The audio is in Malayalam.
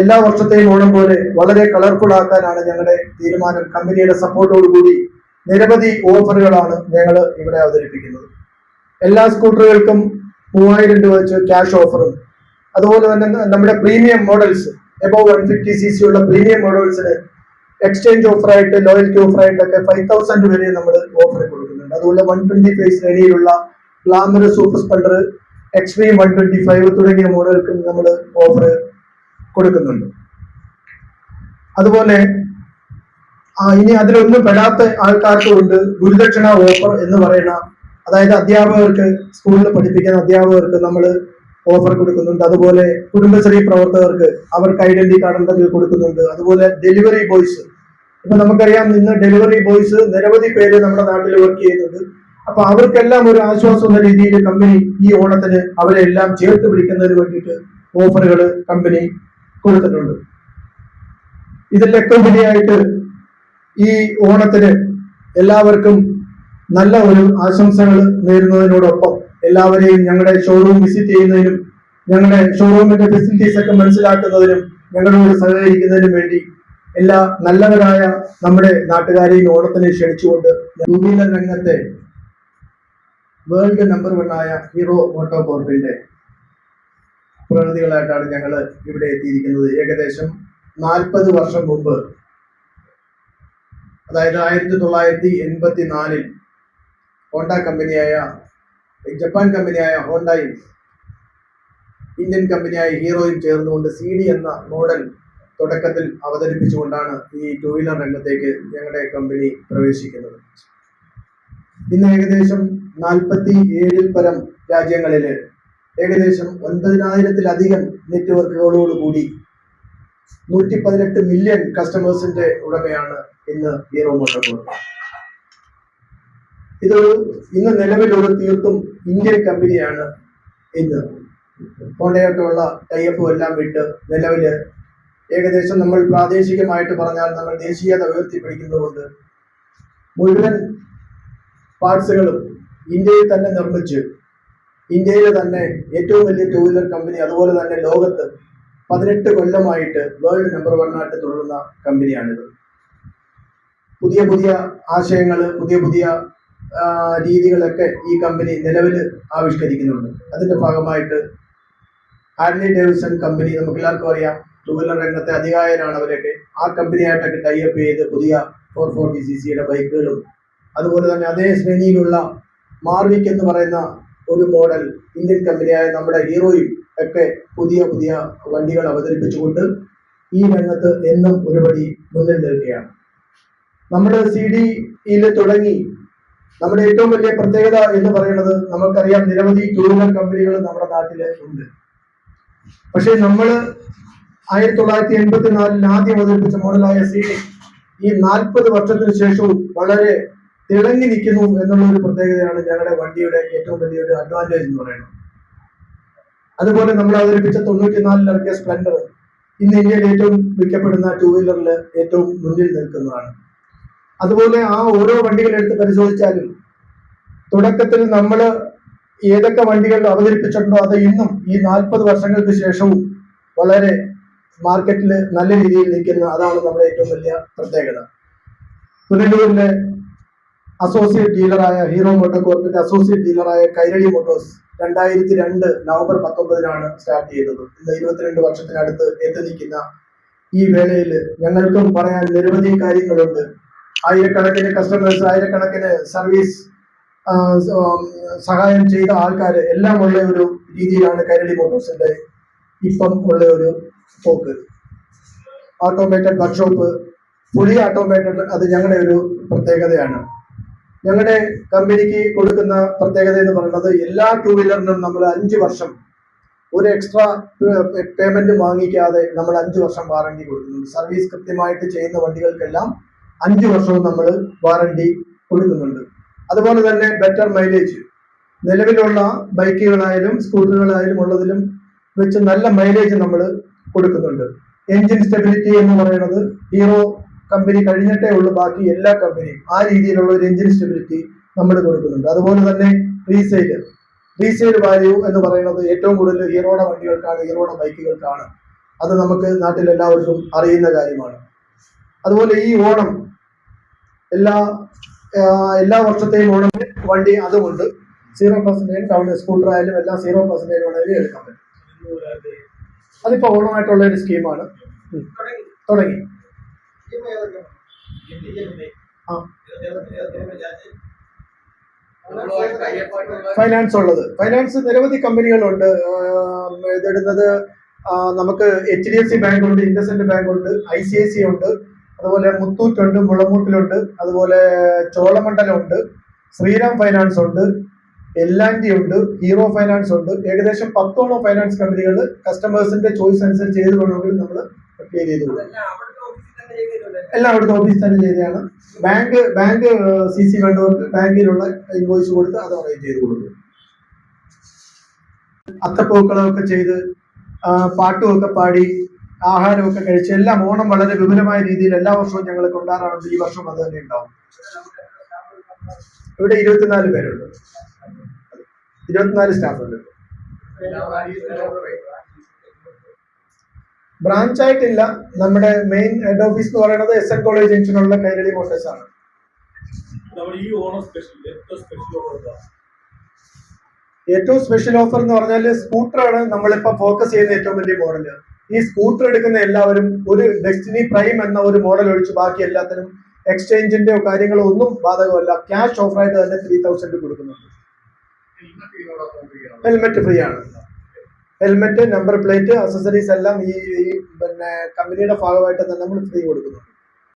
എല്ലാ വർഷത്തെയും ഓണം പോലെ വളരെ കളർഫുൾ ആക്കാനാണ് ഞങ്ങളുടെ തീരുമാനം. കമ്പനിയുടെ സപ്പോർട്ടോടുകൂടി നിരവധി ഓഫറുകളാണ് ഞങ്ങൾ ഇവിടെ അവതരിപ്പിക്കുന്നത്. എല്ലാ സ്കൂട്ടറുകൾക്കും മൂവായിരം രൂപ വെച്ച് ക്യാഷ് ഓഫറും അതുപോലെ തന്നെ നമ്മുടെ premium models above one fifty C C ഉള്ള പ്രീമിയം മോഡൽസിന് എക്സ്ചേഞ്ച് ഓഫറായിട്ട് ലോയൽറ്റി ഓഫറായിട്ടൊക്കെ ഫൈവ് തൗസൻഡ് വരെ നമ്മൾ ഓഫർ കൊടുക്കുന്നുണ്ട്. അതുപോലെ വൺ ട്വന്റി ഫൈവ് ശ്രേണിയിലുള്ള Glamour Super Splendor Xtreme one twenty five തുടങ്ങിയ മോഡലുകൾക്കും നമ്മൾ ഓഫർ കൊടുക്കുന്നുണ്ട്. അതുപോലെ ഇനി അതിലൊന്നും പെടാത്ത ആൾക്കാർക്ക് കൊണ്ട് ഗുരുദക്ഷിണ ഓഫർ എന്ന് പറയുന്ന അതായത് അധ്യാപകർക്ക് സ്കൂളിൽ പഠിപ്പിക്കുന്ന അധ്യാപകർക്ക് നമ്മൾ ഓഫർ കൊടുക്കുന്നുണ്ട്. അതുപോലെ കുടുംബശ്രീ പ്രവർത്തകർക്ക് അവർക്ക് ഐഡന്റി കാർഡ് ഉണ്ടെങ്കിൽ കൊടുക്കുന്നുണ്ട്. അതുപോലെ ഡെലിവറി ബോയ്സ്. ഇപ്പൊ നമുക്കറിയാം ഇന്ന് ഡെലിവറി ബോയ്സ് നിരവധി പേര് നമ്മുടെ നാട്ടിൽ വർക്ക് ചെയ്യുന്നുണ്ട്. അപ്പൊ അവർക്കെല്ലാം ഒരു ആശ്വാസം എന്ന രീതിയിൽ കമ്പനി ഈ ഓണത്തിന് അവരെ എല്ലാം ചേർത്ത് പിടിക്കുന്നതിന് വേണ്ടിയിട്ട് ഓഫറുകൾ കമ്പനി കൊടുത്തിട്ടുണ്ട്. ഇതിന്റെ ഉപരിയായിട്ട് ഈ ഓണത്തിന് എല്ലാവർക്കും നല്ല ഒരു ആശംസകൾ നേരുന്നതിനോടൊപ്പം എല്ലാവരെയും ഞങ്ങളുടെ ഷോറൂം വിസിറ്റ് ചെയ്യുന്നതിനും ഞങ്ങളുടെ ഷോറൂമിന്റെ ഫെസിലിറ്റീസ് ഒക്കെ മനസ്സിലാക്കുന്നതിനും ഞങ്ങളോട് സഹകരിക്കുന്നതിനും വേണ്ടി എല്ലാ നല്ലവരായ നമ്മുടെ നാട്ടുകാരെയും ഓണത്തിന് ക്ഷണിച്ചുകൊണ്ട് രംഗത്തെ വേൾഡ് നമ്പർ വൺ ആയ ഹീറോ മോട്ടോ കോർപ്പിന്റെ പ്രതിനിധികളായിട്ടാണ് ഞങ്ങൾ ഇവിടെ എത്തിയിരിക്കുന്നത്. ഏകദേശം നാൽപ്പത് വർഷം മുമ്പ്. അതായത് ആയിരത്തി തൊള്ളായിരത്തി എൺപത്തി നാലിൽ ഹോണ്ട കമ്പനിയായ ജപ്പാൻ കമ്പനിയായ ഹോണ്ടയും ഇന്ത്യൻ കമ്പനിയായ ഹീറോയും ചേർന്നുകൊണ്ട് സി ഡി എന്ന മോഡൽ തുടക്കത്തിൽ അവതരിപ്പിച്ചുകൊണ്ടാണ് ഈ ടൂ വീലർ രംഗത്തേക്ക് ഞങ്ങളുടെ കമ്പനി പ്രവേശിക്കുന്നത്. ഇന്ന് ഏകദേശം നാൽപ്പത്തി ഏഴിൽ പരം രാജ്യങ്ങളിൽ ഏകദേശം ഒൻപതിനായിരത്തിലധികം നെറ്റ്വർക്കുകളോടുകൂടി നൂറ്റി പതിനെട്ട് മില്യൺ കസ്റ്റമേഴ്സിന്റെ ഉടമയാണ് ഇന്ന് ഹീറോ മോട്ടോകോർപ്പ് ഇതൊരു ഇന്ന് നിലവിലുള്ള തീർത്തും ഇന്ത്യൻ കമ്പനിയാണ് ഇന്ന്. ഹോണ്ടയായിട്ടുള്ള ടൈപ്പും എല്ലാം വിട്ട് നിലവിൽ ഏകദേശം നമ്മൾ പ്രാദേശികമായിട്ട് പറഞ്ഞാൽ നമ്മൾ ദേശീയത ഉയർത്തിപ്പിടിക്കുന്നതുകൊണ്ട് മുഴുവൻ പാർട്സുകളും ഇന്ത്യയിൽ തന്നെ നിർമ്മിച്ച് ഇന്ത്യയിലെ തന്നെ ഏറ്റവും വലിയ ടൂ വീലർ കമ്പനി അതുപോലെ തന്നെ ലോകത്ത് പതിനെട്ട് കൊല്ലമായിട്ട് വേൾഡ് നമ്പർ വൺ ആയിട്ട് തുടരുന്ന കമ്പനിയാണിത് പുതിയ പുതിയ ആശയങ്ങൾ പുതിയ പുതിയ രീതികളൊക്കെ ഈ കമ്പനി നിലവിൽ ആവിഷ്കരിക്കുന്നുണ്ട്. അതിന്റെ ഭാഗമായിട്ട് ഹാർലി ഡേവിസൺ കമ്പനി നമുക്ക് എല്ലാവർക്കും അറിയാം ടൂ വീലർ രംഗത്തെ അധികായരാണ് അവരൊക്കെ. ആ കമ്പനിയായിട്ടൊക്കെ ടൈപ്പ് ചെയ്ത് പുതിയ ഫോർ ഫോർട്ടി സി സിയുടെ ബൈക്കുകളും അതുപോലെ തന്നെ അതേ ശ്രേണിയിലുള്ള മാർവിക് എന്ന് പറയുന്ന ഒരു മോഡൽ ഇന്ത്യൻ കമ്പനിയായ നമ്മുടെ ഹീറോയും ഒക്കെ പുതിയ പുതിയ വണ്ടികൾ അവതരിപ്പിച്ചുകൊണ്ട് ഈ രംഗത്ത് എന്നും ഒരുപടി മുന്നിൽ നിൽക്കുകയാണ്. നമ്മുടെ സി ഡിയിൽ തുടങ്ങി നമ്മുടെ ഏറ്റവും വലിയ പ്രത്യേകത എന്ന് പറയുന്നത് നമുക്കറിയാം നിരവധി ടൂ കമ്പനികൾ നമ്മുടെ നാട്ടിൽ ഉണ്ട്. പക്ഷെ നമ്മൾ ആയിരത്തി തൊള്ളായിരത്തി എൺപത്തി നാലിൽ ആദ്യം അവതരിപ്പിച്ച മോഡലായ സി ഡി ഈ നാൽപ്പത് വർഷത്തിന് ശേഷവും വളരെ തിളങ്ങി നിൽക്കുന്നു എന്നുള്ള ഒരു പ്രത്യേകതയാണ് ഞങ്ങളുടെ വണ്ടിയുടെ ഏറ്റവും വലിയൊരു അഡ്വാന്റേജ് എന്ന് പറയുന്നത്. അതുപോലെ നമ്മൾ അവതരിപ്പിച്ച തൊണ്ണൂറ്റിനാലിൽ ഇറക്കിയ സ്പ്ലെൻഡർ ഇന്ന് ഇന്ത്യയിൽ ഏറ്റവും വിൽക്കപ്പെടുന്ന ടൂ വീലറിൽ ഏറ്റവും മുന്നിൽ നിൽക്കുന്നതാണ്. അതുപോലെ ആ ഓരോ വണ്ടികൾ എടുത്ത് പരിശോധിച്ചാലും തുടക്കത്തിൽ നമ്മൾ ഏതൊക്കെ വണ്ടികൾ അവതരിപ്പിച്ചിട്ടുണ്ടോ അത് ഇന്നും ഈ നാൽപ്പത് വർഷങ്ങൾക്ക് ശേഷവും വളരെ മാർക്കറ്റിൽ നല്ല രീതിയിൽ നിൽക്കുന്ന അതാണ് നമ്മുടെ ഏറ്റവും വലിയ പ്രത്യേകത. പുനലൂരിലെ അസോസിയേറ്റ് ഡീലറായ ഹീറോ മോട്ടോകോർപ്പിന്റെ അസോസിയേറ്റ് ഡീലറായ കൈരളി മോട്ടോഴ്സ് രണ്ടായിരത്തി രണ്ട് നവംബർ പത്തൊമ്പതിനാണ് സ്റ്റാർട്ട് ചെയ്തത്. ഇന്ന് ഇരുപത്തിരണ്ട് വർഷത്തിനടുത്ത് എത്തി നിൽക്കുന്ന ഈ വേളയിൽ ഞങ്ങൾക്കും പറയാൻ നിരവധി കാര്യങ്ങളുണ്ട്. ആയിരക്കണക്കിന് കസ്റ്റമേഴ്സ് ആയിരക്കണക്കിന് സർവീസ് സഹായം ചെയ്ത ആൾക്കാർ എല്ലാം ഉള്ള ഒരു രീതിയിലാണ് കൈരളി മോട്ടോഴ്സിന്റെ ഇപ്പം ഉള്ള ഒരു പോക്ക്. ഓട്ടോമേറ്റഡ് വർക്ക്ഷോപ്പ് ഫുള്ളി ഓട്ടോമേറ്റഡ് അത് ഞങ്ങളുടെ ഒരു പ്രത്യേകതയാണ്. ഞങ്ങളുടെ കമ്പനിക്ക് കൊടുക്കുന്ന പ്രത്യേകത എന്ന് പറയുന്നത് എല്ലാ ടൂ വീലറിനും നമ്മൾ അഞ്ച് വർഷം ഒരു എക്സ്ട്രാ പേയ്മെന്റ് വാങ്ങിക്കാതെ നമ്മൾ അഞ്ച് വർഷം വാറണ്ടി കൊടുക്കുന്നുണ്ട്. സർവീസ് കൃത്യമായിട്ട് ചെയ്യുന്ന വണ്ടികൾക്കെല്ലാം അഞ്ച് വർഷവും നമ്മൾ വാറണ്ടി കൊടുക്കുന്നുണ്ട്. അതുപോലെ തന്നെ ബെറ്റർ മൈലേജ് നിലവിലുള്ള ബൈക്കുകളായാലും സ്കൂട്ടറുകളായാലും ഉള്ളതിലും വെച്ച് നല്ല മൈലേജ് നമ്മൾ കൊടുക്കുന്നുണ്ട്. എൻജിൻ സ്റ്റെബിലിറ്റി എന്ന് പറയുന്നത് ഹീറോ കമ്പനി കഴിഞ്ഞിട്ടേ ഉള്ളൂ ബാക്കി എല്ലാ കമ്പനിയും ആ രീതിയിലുള്ള ഒരു എഞ്ചിൻ സ്റ്റെബിലിറ്റി നമ്മൾ കൊടുക്കുന്നുണ്ട്. അതുപോലെ തന്നെ റീസെയിൽ റീസെയിൽ വാല്യൂ എന്ന് പറയുന്നത് ഏറ്റവും കൂടുതൽ ഹീറോയുടെ വണ്ടികൾക്കാണ് ഹീറോയുടെ ബൈക്കുകൾക്കാണ്. അത് നമുക്ക് നാട്ടിൽ എല്ലാവർക്കും അറിയുന്ന കാര്യമാണ്. അതുപോലെ ഈ ഓണം എല്ലാ എല്ലാ വർഷത്തെയും ഓണം വണ്ടി അതുകൊണ്ട് സീറോ പെർസെന്റേജ് ടൗൺ സ്കൂട്ടർ ആയാലും എല്ലാം സീറോ പെർസെന്റേജ് വേണമെങ്കിൽ എടുക്കാൻ പറ്റും. അതിപ്പോൾ ഓണമായിട്ടുള്ള ഒരു സ്കീമാണ്. തുടങ്ങി. ഫൈനാൻസ് ഉള്ളത്. ഫൈനാൻസ് നിരവധി കമ്പനികളുണ്ട്. ഇതിടുന്നത് നമുക്ക് H D F C bank ഉണ്ട് ഇൻഡസ്ഇൻഡ് ബാങ്ക് ഉണ്ട് ഐ സി ഐ സി ഉണ്ട് അതുപോലെ മുത്തൂറ്റുണ്ട് മുളമൂട്ടിലുണ്ട് അതുപോലെ ചോളമണ്ഡലം ഉണ്ട് ശ്രീറാം ഫൈനാൻസ് ഉണ്ട് എൽ ആൻഡ് ഡി ഉണ്ട് ഹീറോ ഫൈനാൻസ് ഉണ്ട്. ഏകദേശം പത്തോളം ഫൈനാൻസ് കമ്പനികൾ കസ്റ്റമേഴ്സിന്റെ ചോയ്സ് അനുസരിച്ച് ചെയ്തു വേണമെങ്കിൽ നമ്മൾ ക്ലിയർ ചെയ്ത് കൊടുക്കും ഓഫീസ് തന്നെ ചെയ്തതാണ്. ബാങ്ക് ബാങ്ക് സി സി വേണ്ടവർക്ക് ബാങ്കിലുള്ള ഇൻവോയ്സ് കൊടുത്ത് അത് അറേഞ്ച് ചെയ്ത് കൊടുക്കും അത്തപ്പൂക്കളൊക്കെ ചെയ്ത് പാട്ടുമൊക്കെ പാടി ആഹാരമൊക്കെ കഴിച്ച് എല്ലാം ഓണം വളരെ വിപുലമായ രീതിയിൽ എല്ലാ വർഷവും ഞങ്ങൾ കൊണ്ടാടാറുണ്ട്. ഈ വർഷം അത് തന്നെ ഉണ്ടാവും. ഇവിടെ ഇരുപത്തിനാല് പേരുണ്ട്. ഇരുപത്തിനാല് സ്റ്റാഫ് ഉണ്ട് ബ്രാഞ്ച് ആയിട്ടില്ല നമ്മുടെ മെയിൻ ഹെഡ് ഓഫീസ് എന്ന് പറയുന്നത് എസ് എൻ കോളേജ് ജംഗ്ഷനുള്ള കൈരളി മോട്ടേഴ്സ് ആണ്. ഏറ്റവും സ്പെഷ്യൽ ഓഫർ എന്ന് പറഞ്ഞാൽ സ്കൂട്ടറാണ് നമ്മളിപ്പോ ഫോക്കസ് ചെയ്യുന്ന ഏറ്റവും വലിയ മോഡൽ ഈ സ്കൂട്ടർ എടുക്കുന്ന എല്ലാവരും ഒരു ഡെസ്റ്റിനി പ്രൈം എന്ന ഒരു മോഡൽ ഒഴിച്ച് ബാക്കി എല്ലാത്തിനും എക്സ്ചേഞ്ചിന്റെയോ കാര്യങ്ങളോ ഒന്നും ബാധകമല്ല. ക്യാഷ് ഓഫറായിട്ട് തന്നെ ത്രീ തൗസൻഡ് കൊടുക്കുന്നുണ്ട്. ഹെൽമെറ്റ് ഫ്രീ ആണ്. ഹെൽമെറ്റ് നമ്പർ പ്ലേറ്റ് അക്സസറീസ് എല്ലാം ഈ പിന്നെ കമ്പനിയുടെ ഭാഗമായിട്ട് തന്നെ നമ്മൾ ഫ്രീ കൊടുക്കുന്നുണ്ട്.